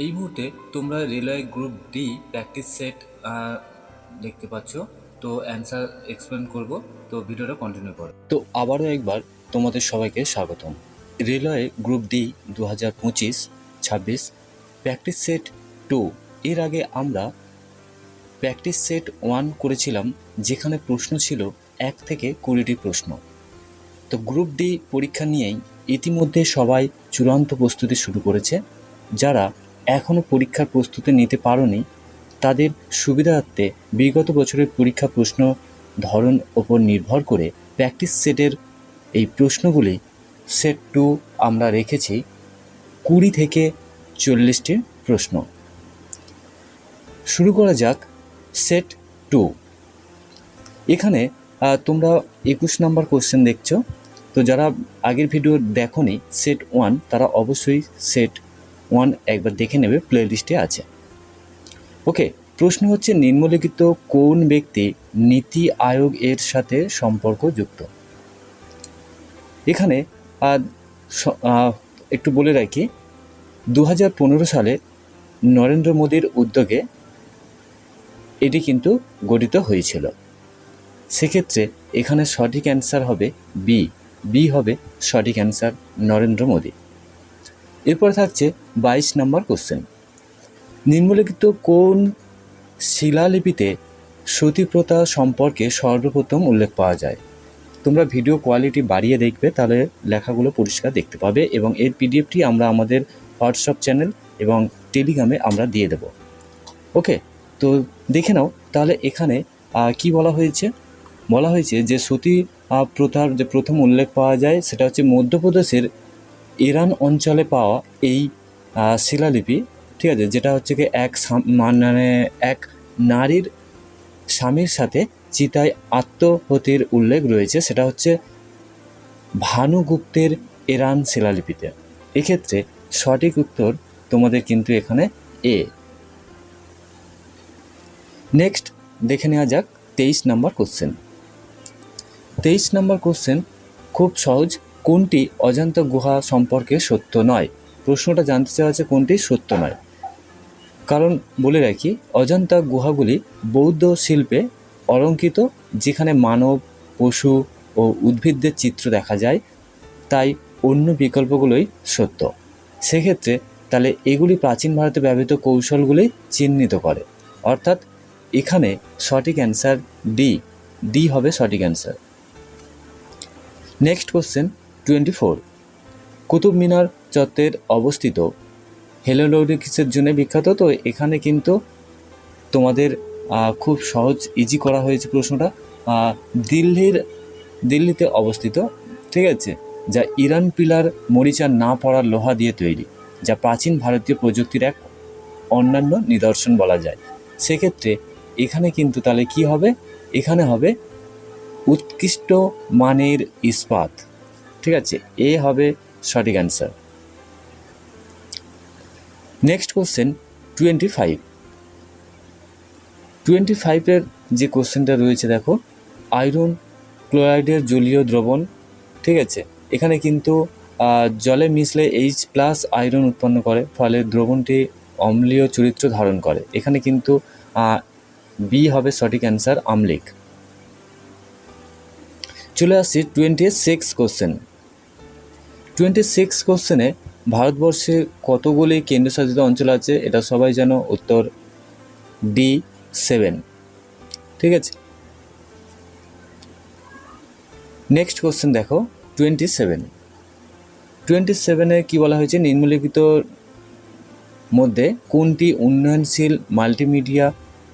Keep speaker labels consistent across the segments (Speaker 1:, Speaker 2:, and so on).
Speaker 1: এই মুহূর্তে তোমরা railway group D practice set দেখতে পাচ্ছ। তো অ্যান্সার এক্সপ্লেন করব। তো ভিডিওটা কন্টিনিউ করো। তো আবারও একবার তোমাদের সবাইকে স্বাগতম। রেলওয়ে গ্রুপ ডি দু হাজার পঁচিশ, ছাব্বিশ প্র্যাকটিস সেট টু এর আগে আমরা প্র্যাকটিস সেট ওয়ান করেছিলাম, যেখানে প্রশ্ন ছিল এক থেকে কুড়িটি প্রশ্ন। তো গ্রুপ ডি পরীক্ষা নিয়েই ইতিমধ্যে সবাই চূড়ান্ত প্রস্তুতি শুরু করেছে, যারা এখনও পরীক্ষার প্রস্তুতি নিতে পারোনি। তাদের সুবিধার্থে বিগত বছরের পরীক্ষা প্রশ্ন ধরন ওপর নির্ভর করে প্র্যাকটিস সেটের এই প্রশ্নগুলি সেট টু আমরা রেখেছি কুড়ি থেকে চল্লিশটি প্রশ্ন। শুরু করা যাক সেট টু। এখানে তোমরা একুশ নাম্বার কোশ্চেন দেখছ। তো যারা আগের ভিডিও দেখোনি, সেট ওয়ান, তারা অবশ্যই সেট ওয়ান একবার দেখে নেবে প্লে লিস্টে আছে। ওকে প্রশ্ন হচ্ছে নিম্নলিখিত কোন ব্যক্তি নীতি আয়োগ এর সাথে সম্পর্কযুক্ত? এখানে একটু বলে রাখি দু হাজার পনেরো সালে নরেন্দ্র মোদীর উদ্যোগে এটি কিন্তু গঠিত হয়েছিল। সেক্ষেত্রে এখানে সঠিক অ্যান্সার হবে বি। বি হবে সঠিক অ্যান্সার নরেন্দ্র মোদী। এরপর থাকছে বাইশ নম্বর কোশ্চেন নিম্নলিখিত কোন শিলালিপিতে সতীপ্রথা সম্পর্কে সর্বপ্রথম উল্লেখ পাওয়া যায়? তোমরা ভিডিও কোয়ালিটি বাড়িয়ে দেখবে, তাহলে লেখাগুলো পরিষ্কার দেখতে পাবে এবং এর পিডিএফটি আমরা আমাদের হোয়াটসঅ্যাপ চ্যানেল এবং টেলিগ্রামে আমরা দিয়ে দেব। ওকে তো দেখে নাও, তাহলে এখানে কি বলা হয়েছে? বলা হয়েছে যে সতী প্রথার যে প্রথম উল্লেখ পাওয়া যায়, সেটা হচ্ছে মধ্যপ্রদেশের ইরান অঞ্চলে পাওয়া এই শিলালিপি, ঠিক আছে, যেটা হচ্ছে কি এক মানে এক নারীর স্বামীর সাথে চিতায় আত্মহতির উল্লেখ রয়েছে, সেটা হচ্ছে ভানুগুপ্তের ইরান শিলালিপিতে। এক্ষেত্রে সঠিক উত্তর তোমাদের কিন্তু এখানে এ। নেক্সট দেখে নেওয়া যাক, তেইশ নম্বর কোশ্চেন। তেইশ নম্বর কোশ্চেন খুব সহজ কোনটি অজান্তা গুহা সম্পর্কে সত্য নয়? প্রশ্নটা জানতে চাওয়া হচ্ছে কোনটি সত্য নয়। কারণ বলে রাখি, অজন্তা গুহাগুলি বৌদ্ধ শিল্পে অলঙ্কিত, যেখানে মানব, পশু ও উদ্ভিদদের চিত্র দেখা যায়, তাই অন্য বিকল্পগুলোই সত্য। সেক্ষেত্রে তাহলে এগুলি প্রাচীন ভারতে ব্যবহৃত কৌশলগুলি চিহ্নিত করে। অর্থাৎ এখানে সঠিক অ্যান্সার ডি ডি হবে সঠিক answer. Next question. Twenty four Qutub Minar চত্বরের অবস্থিত। হেলোলোডিক্সের জন্য বিখ্যাত? তো এখানে কিন্তু তোমাদের খুব সহজ ইজি করা হয়েছে প্রশ্নটা। দিল্লির, দিল্লিতে অবস্থিত, ঠিক আছে? যা ইরান পিলার মরিচা না পড়া লোহা দিয়ে তৈরি, যা প্রাচীন ভারতীয় প্রযুক্তির এক অন্যান্য নিদর্শন বলা যায়। সেক্ষেত্রে এখানে কিন্তু তাহলে কি হবে? এখানে হবে উৎকৃষ্ট মানের ইস্পাত। ঠিক আছে এ হবে সঠিক answer next question twenty five twenty ফাইভের যে কোশ্চেনটা রয়েছে দেখো আয়রন ক্লোরাইডের জলীয় দ্রবণ, ঠিক আছে? এখানে কিন্তু জলে মিশলে এইচ প্লাস আয়রন উৎপন্ন করে, ফলে দ্রবণটি অম্লীয় চরিত্র ধারণ করে। এখানে কিন্তু বি হবে সঠিক অ্যান্সার আমলিক। চলে আসছি twenty six question twenty six কোশ্চেনে ভারতবর্ষে কতগুলি কেন্দ্রশাসিত অঞ্চল আছে? এটা সবাই জানো। উত্তর ডি সেভেন ঠিক আছে? নেক্সট কোশ্চেন দেখো। টোয়েন্টি সেভেন টোয়েন্টি সেভেনে কী বলা হয়েছে? নিম্নলিখিত মধ্যে কোনটি উন্নয়নশীল মাল্টিমিডিয়া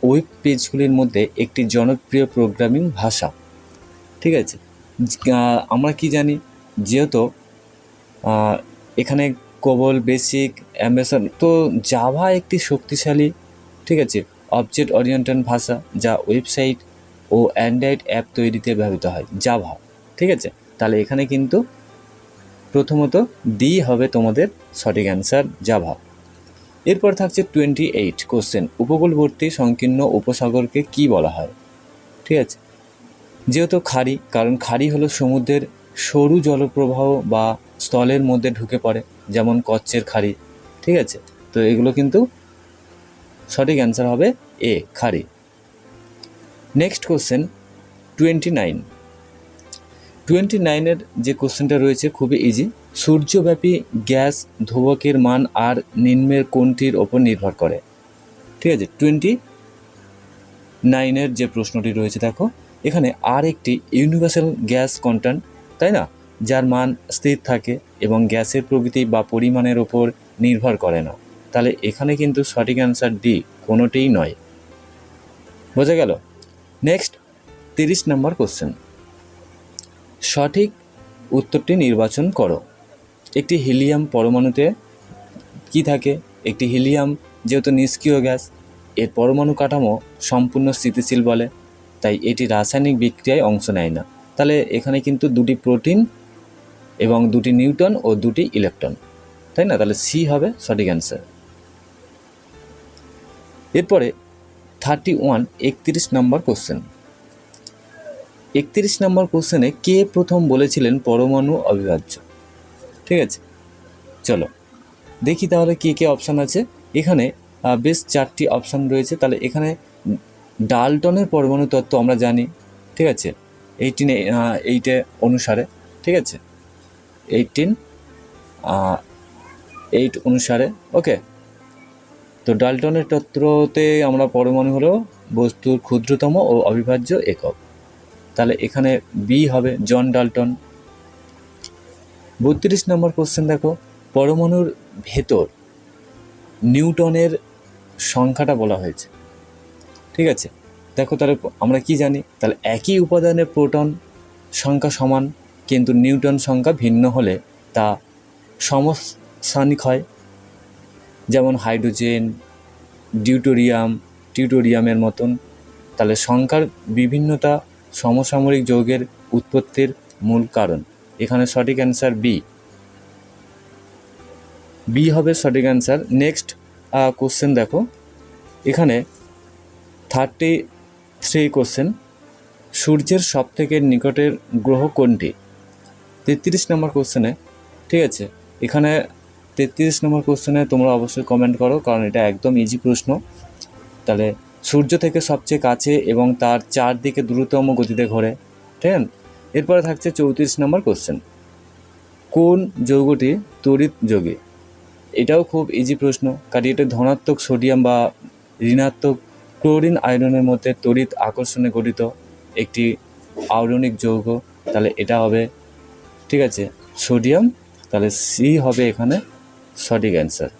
Speaker 1: ওয়েব পেজগুলির মধ্যে একটি জনপ্রিয় প্রোগ্রামিং ভাষা? ঠিক আছে? আমরা কি জানি? যেহেতু এখানে কোবল বেসিক অ্যাম্বাসন তো জাভা একটি শক্তিশালী, ঠিক আছে অবজেক্ট ওরিয়েন্টেড ভাষা যা ওয়েবসাইট ও অ্যান্ড্রয়েড অ্যাপ তৈরিতে ব্যবহৃত হয় জাভা ঠিক আছে? তাহলে এখানে কিন্তু প্রথমত ডি হবে তোমাদের সঠিক অ্যান্সার জাভা এরপর থাকছে টোয়েন্টি এইট কোশ্চেন উপকূলবর্তী সংকীর্ণ উপসাগরকে কি বলা হয়? ঠিক আছে? যেহেতু খাড়ি, কারণ খাড়ি হলো সমুদ্রের সরু জলপ্রবাহ বা স্থলের মধ্যে ঢুকে পড়ে, যেমন কচ্ছের খাড়ি, ঠিক আছে? তো এগুলো কিন্তু সঠিক অ্যান্সার হবে A Khari next question twenty nine twenty নাইনের যে কোশ্চেনটা রয়েছে খুবই ইজি সূর্যব্যাপী গ্যাস ধ্রুবকের মান আর নিম্নের কোনটির ওপর নির্ভর করে? ঠিক আছে টোয়েন্টি নাইনের যে প্রশ্নটি রয়েছে, দেখো, এখানে আর একটি ইউনিভার্সাল গ্যাস কন্টেন্ট তাই না? যার মান স্থির থাকে এবং গ্যাসের প্রকৃতি বা পরিমাণের ওপর নির্ভর করে না। তাহলে এখানে কিন্তু সঠিক অ্যান্সার ডি কোনোটিই নয়। বোঝা গেল? নেক্সট তিরিশ নম্বর কোশ্চেন সঠিক উত্তরটি নির্বাচন করো। একটি হিলিয়াম পরমাণুতে কি থাকে? একটি হিলিয়াম যেহেতু নিষ্ক্রিয় গ্যাস, এর পরমাণু কাঠামো সম্পূর্ণ স্থিতিশীল বলে, তাই এটি রাসায়নিক বিক্রিয়ায় অংশ নেয় না। তাহলে এখানে কিন্তু দুটি প্রোটিন এবং দুটি নিউটন ও দুটি ইলেকট্রন। তাই না? তাহলে সি হবে সঠিক অ্যান্সার। এরপরে থার্টি ওয়ান, একত্রিশ নম্বর কোশ্চেন। একত্রিশ নম্বর কোশ্চেনে কে প্রথম বলেছিলেন পরমাণু অবিভাজ্য? ঠিক আছে? চলো, দেখি তাহলে কে কে অপশান আছে। এখানে বেশ চারটি অপশান রয়েছে। তাহলে এখানে ডালটনের পরমাণু তত্ত্ব আমরা জানি। ঠিক আছে? এইটিনে এইটে অনুসারে। ঠিক আছে? এইটিন এইট অনুসারে ওকে তো ডালটনের তত্ত্বতে আমরা পরমাণু হলো বস্তুর ক্ষুদ্রতম ও অবিভাজ্য একক। তাহলে এখানে বি হবে জন ডালটন। বত্রিশ নম্বর কোশ্চেন দেখো, পরমাণুর ভেতর নিউটনের সংখ্যাটা বলা হয়েছে। ঠিক আছে? দেখো তাহলে আমরা কি জানি? তাহলে একই উপাদানের প্রোটন সংখ্যা সমান। কিন্তু নিউটন সংখ্যা ভিন্ন হলে তা সমসানিক হয়। যেমন হাইড্রোজেন, ডিউটোরিয়াম, টিউটোরিয়ামের মতন। তাহলে সংখ্যার বিভিন্নতা সমসাময়িক যৌগের উৎপত্তির মূল কারণ। এখানে সঠিক অ্যান্সার বি। বি হবে সঠিক অ্যান্সার। নেক্সট কোশ্চেন দেখো। এখানে থার্টি থ্রি কোশ্চেন সূর্যের সবথেকে নিকটের গ্রহ কোনটি? তেত্রিশ নম্বর কোশ্চেনে, ঠিক আছে? এখানে তেত্রিশ নম্বর কোশ্চেনে তোমরা অবশ্যই কমেন্ট করো, কারণ এটা একদম ইজি প্রশ্ন। তাহলে সূর্য থেকে সবচেয়ে কাছে এবং তার চারদিকে দ্রুততম গতিতে ঘোরে, ঠিক আছে? এরপরে থাকছে চৌত্রিশ নম্বর কোশ্চেন। কোন যৌগটি তড়িৎ যোগী? এটাও খুব ইজি প্রশ্ন, কারণ এটা ধনাত্মক সোডিয়াম বা ঋণাত্মক ক্লোরিন আয়রনের মধ্যে তড়িৎ আকর্ষণে গঠিত একটি আয়রনিক যৌগ। তাহলে এটা হবে ঠিক আছে, সোডিয়াম, তাহলে সি হবে এখানে সঠিক অ্যান্সার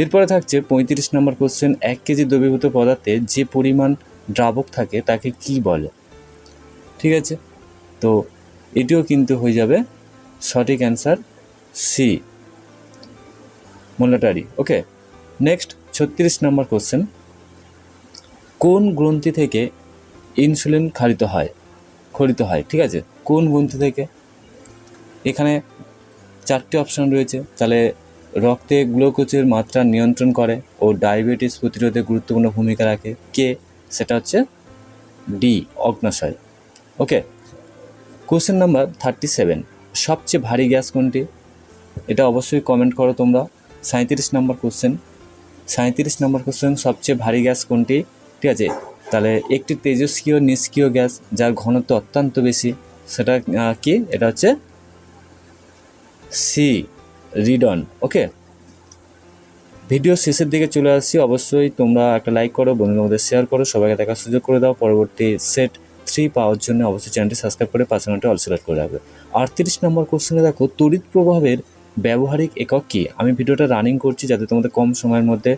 Speaker 1: এরপরে থাকছে পঁয়ত্রিশ নম্বর কোশ্চেন এক কেজি দ্রবীভূত পদার্থে যে পরিমাণ দ্রাবক থাকে তাকে কি বলে? ঠিক আছে, তো এটিও কিন্তু হয়ে যাবে সঠিক অ্যান্সার সি মোলাটারি ওকে নেক্সট ছত্রিশ নম্বর কোশ্চেন কোন গ্রন্থি থেকে ইনসুলিন খারিত হয়, খরিত হয়? ঠিক আছে, কোন গ্রন্থি থেকে? এখানে চারটি অপশন রয়েছে। তাহলে রক্তে গ্লুকোজের মাত্রা নিয়ন্ত্রণ করে ও ডায়াবেটিস প্রতিরোধে গুরুত্বপূর্ণ ভূমিকা রাখে। কে? সেটা হচ্ছে ডি অগ্নাশয়। Okay question number thirty seven সবচেয়ে ভারী গ্যাস কোনটি? এটা অবশ্যই কমেন্ট করো তোমরা। সাঁত্রিশ নম্বর কোশ্চেন সাঁত্রিশ নম্বর কোশ্চেন সবচেয়ে ভারী গ্যাস কোনটি? ঠিক আছে, তাহলে একটি তেজস্ক্রিয় নিষ্ক্রিয় গ্যাস, যার ঘনত্ব অত্যন্ত বেশি, সেটা কি? এটা হচ্ছে সি রিডন ওকে ভিডিও শেষের দিকে চলে আসছি। অবশ্যই তোমরা একটা লাইক করো, বন্ধুদের মধ্যে শেয়ার করো, সবাইকে দেখার সুযোগ করে দাও। পরবর্তী সেট থ্রি পাওয়ার জন্য অবশ্যই চ্যানেলটি সাবস্ক্রাইব করে পাশে ঘণ্টা অল সিলেক্ট করে রাখবে। আটত্রিশ নম্বর কোশ্চেনে দেখো, তড়িৎ প্রভাবের ব্যবহারিক একক কী? আমি ভিডিওটা রানিং করছি যাতে তোমাদের কম সময়ের মধ্যে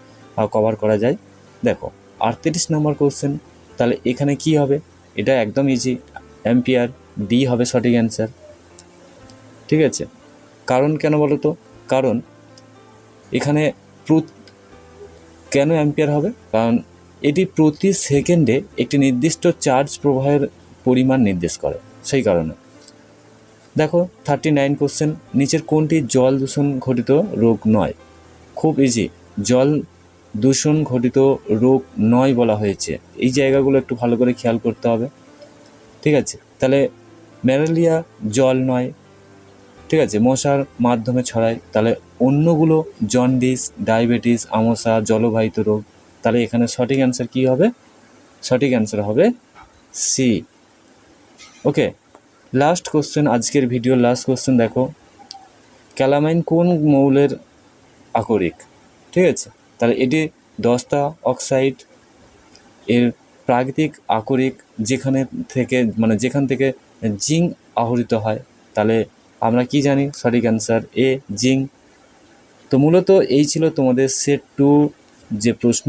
Speaker 1: কভার করা যায়। দেখো, আটত্রিশ নম্বর কোশ্চেন তাহলে এখানে কি হবে? এটা একদম ইজি অ্যাম্পিয়ার ডি হবে সঠিক অ্যান্সার ঠিক আছে? কারণ কেন বলো তো? কারণ এখানে কেন অ্যাম্পিয়ার হবে? কারণ এটি প্রতি সেকেন্ডে একটি নির্দিষ্ট চার্জ প্রবাহের পরিমাণ নির্দেশ করে, সেই কারণে। দেখো থার্টি নাইন কোশ্চেন নিচের কোনটি জল দূষণ ঘটিত রোগ নয়? খুব ইজি জল দূষণ ঘটিত রোগ নয় বলা হয়েছে। এই জায়গাগুলো একটু ভালো করে খেয়াল করতে হবে। ঠিক আছে, তাহলে ম্যালেরিয়া জল নয় ঠিক আছে, মশার মাধ্যমে ছড়ায়। তাহলে অন্যগুলো জন্ডিস ডায়াবেটিস আমসা, জলবাহিত রোগ, তাহলে এখানে সঠিক অ্যান্সার কী হবে? সঠিক অ্যান্সার হবে সি ওকে লাস্ট কোশ্চেন আজকের ভিডিও লাস্ট কোশ্চেন দেখো। ক্যালামাইন কোন মৌলের আকরিক? ঠিক আছে, তাহলে এটি দস্তা, অক্সাইড এর প্রাকৃতিক আকরিক যেখানে থেকে মানে যেখান থেকে জিঙ্ক আহরিত হয়, তাহলে আমরা কি জানি? সঠিক অ্যান্সার এ জিঙ্ক। তো মূলত এই ছিল তোমাদের সেট টু যে প্রশ্ন।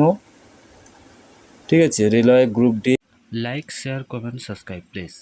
Speaker 1: ঠিক আছে? Railway group D like share comment subscribe please